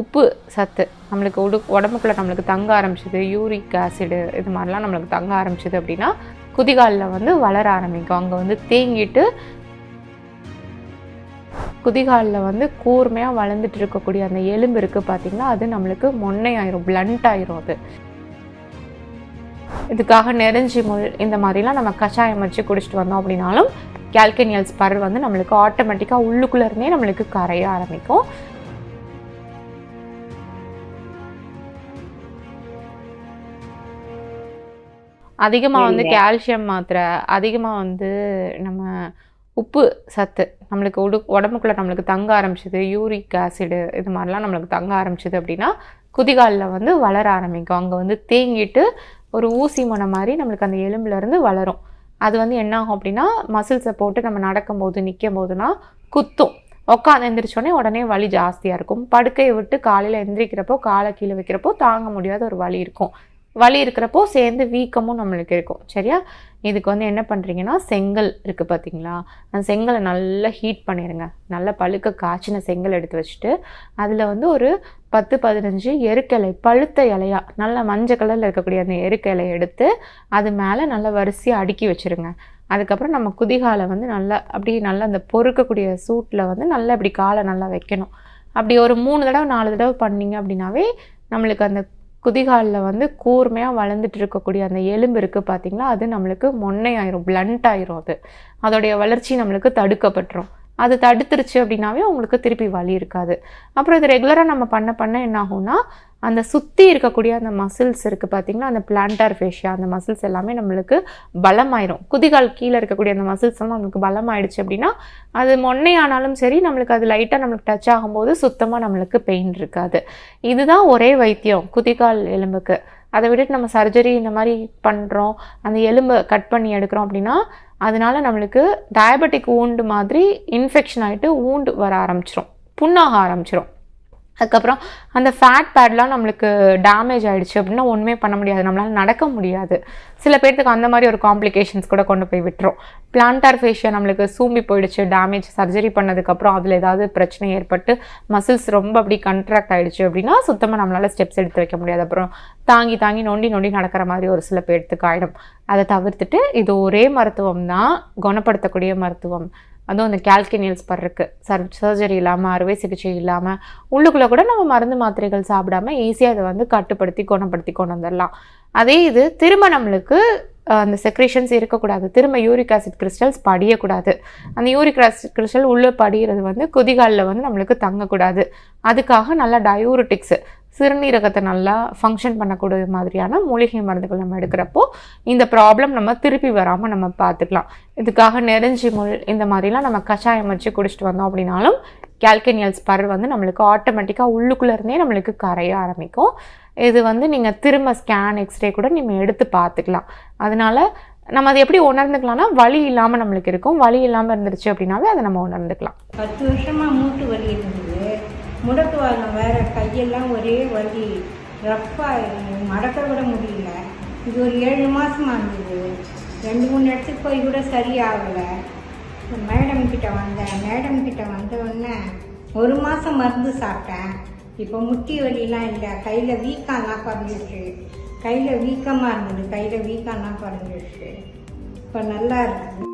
உப்பு சத்து. நம்மளுக்கு உடு உடம்புக்குள்ள நம்மளுக்கு தங்க ஆரம்பிச்சது யூரிக் ஆசிடு இது மாதிரிலாம் நம்மளுக்கு தங்க ஆரம்பிச்சது அப்படின்னா குதிகாலில் வந்து வளர ஆரம்பிக்கும். அங்கே வந்து தேங்கிட்டு குதிகாலில் வந்து கூர்மையாக வளர்ந்துட்டு இருக்கக்கூடிய அந்த எலும்பு இருக்குது பார்த்திங்கன்னா அது நம்மளுக்கு மொன்னையாயிரும் பிளண்ட் ஆயிரும் அது. இதுக்காக நெருஞ்சி முள் இந்த மாதிரிலாம் நம்ம கஷாயம் வச்சு குடிச்சிட்டு வந்தோம் அப்படின்னாலும் கேல்கனியல்ஸ் பர் வந்து நம்மளுக்கு ஆட்டோமேட்டிக்காக உள்ளுக்குள்ளே இருந்தே நம்மளுக்கு கரைய ஆரம்பிக்கும். அதிகமாக வந்து. கால்சியம் மாத்திரை அதிகமாக வந்து நம்ம உப்பு சத்து. நம்மளுக்கு உடு உடம்புக்குள்ள நம்மளுக்கு தங்க ஆரம்பிச்சது யூரிக் ஆசிடு இது மாதிரிலாம் நம்மளுக்கு தங்க ஆரம்பிச்சது அப்படின்னா குதிகாலில் வந்து வளர ஆரம்பிக்கும். அங்கே வந்து தேங்கிட்டு ஒரு ஊசி முனை மாதிரி நம்மளுக்கு அந்த எலும்புல இருந்து வளரும். அது வந்து என்ன ஆகும் அப்படின்னா மசில்ஸை போட்டு நம்ம நடக்கும்போது நிற்கும் போதுனா குத்தும். உட்காந்து எந்திரிச்சோடனே உடனே வலி ஜாஸ்தியாக இருக்கும். படுக்கையை விட்டு காலையில் எந்திரிக்கிறப்போ காலை கீழே வைக்கிறப்போ தாங்க முடியாத ஒரு வலி இருக்கும். வலி இருக்கிறப்போ சேர்ந்து வீக்கமும் நம்மளுக்கு இருக்கும். சரியா? இதுக்கு வந்து என்ன பண்ணுறீங்கன்னா செங்கல் இருக்குது பார்த்தீங்களா அந்த செங்கலை நல்லா ஹீட் பண்ணிடுங்க நல்லா பழுக்க காய்ச்சின செங்கல் எடுத்து வச்சுட்டு அதில் வந்து ஒரு பத்து பதினஞ்சு எருக்கிளை பழுத்த இலையா நல்லா மஞ்சள் கலரில் இருக்கக்கூடிய அந்த எருக்க எடுத்து அது மேலே நல்லா வரிசையாக அடுக்கி வச்சுருங்க. அதுக்கப்புறம் நம்ம குதிகாலை வந்து நல்லா அப்படியே நல்லா அந்த பொறுக்கக்கூடிய சூட்டில் வந்து நல்லா இப்படி காலை நல்லா வைக்கணும். அப்படி ஒரு மூணு தடவை நாலு தடவை பண்ணிங்க அப்படின்னாவே நம்மளுக்கு அந்த குதிகாலில் வந்து கூர்மையாக வளர்ந்துட்டு இருக்கக்கூடிய அந்த எலும்பு இருக்குது பார்த்திங்களா அது நம்மளுக்கு மொன்னையாயிரும் பிளண்ட் ஆயிரும் அது. அதோடைய வளர்ச்சி நம்மளுக்கு தடுக்கப்பட்டுரும். அது தடுத்துருச்சு அப்படின்னாவே உங்களுக்கு திருப்பி வலி இருக்காது. அப்புறம் இது ரெகுலராக நம்ம பண்ண பண்ண என்ன ஆகும்னா அந்த சுற்றி இருக்கக்கூடிய அந்த மசில்ஸ் இருக்குது பார்த்திங்கன்னா அந்த பிளான்டார் ஃபேஷியா அந்த மசில்ஸ் எல்லாமே நம்மளுக்கு பலமாயிரும். குதிகால் கீழே இருக்கக்கூடிய அந்த மசில்ஸ் எல்லாம் நம்மளுக்கு பலமாயிடுச்சு அப்படின்னா அது மொன்னையானாலும் சரி நம்மளுக்கு அது லைட்டாக நம்மளுக்கு டச் ஆகும்போது சுத்தமாக நம்மளுக்கு பெயின் இருக்காது. இதுதான் ஒரே வைத்தியம் குதிகால் எலும்புக்கு. அதை விட்டுட்டு நம்ம சர்ஜரி இந்த மாதிரி பண்ணுறோம் அந்த எலும்பை கட் பண்ணி எடுக்கிறோம் அப்படின்னா அதனால நம்மளுக்கு டயபெட்டிக் ஊண்டு மாதிரி இன்ஃபெக்ஷன் ஆகிட்டு ஊண்டு வர ஆரம்பிச்சிரும். புண்ணாக ஆரம்பிச்சிரும். அதுக்கப்புறம் அந்த ஃபேட் பேட்லாம் நம்மளுக்கு டேமேஜ் ஆகிடுச்சு அப்படின்னா ஒன்றுமே பண்ண முடியாது. நம்மளால் நடக்க முடியாது. சில பேர்த்துக்கு அந்த மாதிரி ஒரு காம்ப்ளிகேஷன்ஸ் கூட கொண்டு போய் விட்டுரும். பிளான்டார் ஃபேஷியா நம்மளுக்கு சூம்பி போயிடுச்சு டேமேஜ் சர்ஜரி பண்ணதுக்கப்புறம் அதில் ஏதாவது பிரச்சனை ஏற்பட்டு மசில்ஸ் ரொம்ப அப்படி கண்ட்ராக்ட் ஆகிடுச்சு அப்படின்னா சுத்தமாக நம்மளால் ஸ்டெப்ஸ் எடுத்து வைக்க முடியாது. அப்புறம் தாங்கி தாங்கி நொண்டி நொண்டி நடக்கிற மாதிரி ஒரு சில பேர்த்துக்கு ஆகிடும் அதை தவிர்த்துட்டு இது ஒரே மருத்துவம் தான் குணப்படுத்தக்கூடிய மருத்துவம். அதுவும் அந்த கால்கினியல்ஸ் பர்றக்கு சர் சர்ஜரி இல்லாமல் அறுவை சிகிச்சை இல்லாமல் உள்ளுக்குள்ளே கூட நம்ம மருந்து மாத்திரைகள் சாப்பிடாம ஈஸியாக அதை வந்து கட்டுப்படுத்தி குணப்படுத்தி கொண்டு வந்துடலாம். அதே இது திரும்ப நம்மளுக்கு அந்த செக்ரேஷன்ஸ் இருக்கக்கூடாது. திரும்ப யூரிக் ஆசிட் கிறிஸ்டல்ஸ் படியக்கூடாது. அந்த யூரிக் ஆசிட் கிறிஸ்டல் உள்ளே படிகிறது வந்து கொதிகாலில் வந்து நம்மளுக்கு தங்கக்கூடாது. அதுக்காக நல்லா டயூரிட்டிக்ஸு சிறுநீரகத்தை நல்லா ஃபங்க்ஷன் பண்ணக்கூடிய மாதிரியான மூலிகை மருந்துகள் நம்ம எடுக்கிறப்போ இந்த ப்ராப்ளம் நம்ம திருப்பி வராமல் நம்ம பார்த்துக்கலாம். இதுக்காக நெருஞ்சி முள் இந்த மாதிரிலாம் நம்ம கஷாயம் வச்சு குடிச்சிட்டு வந்தோம் அப்படின்னாலும் கேல்கனியல் ஸ்பர் வந்து நம்மளுக்கு ஆட்டோமேட்டிக்காக உள்ளுக்குள்ளே இருந்தே நம்மளுக்கு கரைய ஆரம்பிக்கும். இது வந்து நீங்கள் திரும்ப ஸ்கேன் எக்ஸ்ரே கூட நீங்கள் எடுத்து பார்த்துக்கலாம். அதனால நம்ம அதை எப்படி உணர்ந்துக்கலாம்னா வலி இல்லாமல் நம்மளுக்கு இருக்கும். வலி இல்லாமல் இருந்துருச்சு அப்படின்னாவே அதை நம்ம உணர்ந்துக்கலாம். பத்து வருஷமாக மூட்டு வலி இருந்தது. முடக்குவாதம் வேற கையெல்லாம் ஒரே வலி. ரஃப்பாக மடக்க கூட முடியல. இது ஒரு ஏழு மாதமாக இருந்தது. ரெண்டு மூணு இடத்துக்கு போய் கூட சரியாகலை. மேடம் கிட்ட வந்தேன். மேடம் கிட்ட வந்த உடனே ஒரு மாதம் மருந்து சாப்பிட்டேன். இப்போ முட்டி வலிலாம் இல்லை. கையில் வீக்கம்லாம் குறைஞ்சிருச்சு கையில் வீக்கமாக இருந்தது. கையில் வீக்கம்லாம் குறைஞ்சிருச்சு இப்போ நல்லா இருக்குது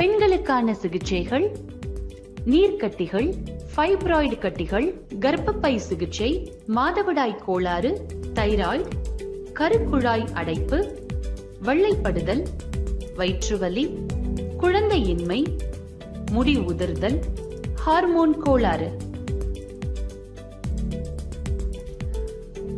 பெண்களுக்கான சிகிச்சைகள் நீர்க்கட்டிகள் ஃபைப்ராய்டு கட்டிகள் கர்ப்பப்பை சிகிச்சை மாதவிடாய் கோளாறு தைராய்டு கருக்குழாய் அடைப்பு வெள்ளைப்படுதல் வயிற்றுவலி குழந்தையின்மை முடி உதிர்தல் ஹார்மோன் கோளாறு.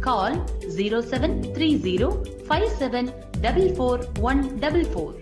call 0730 5744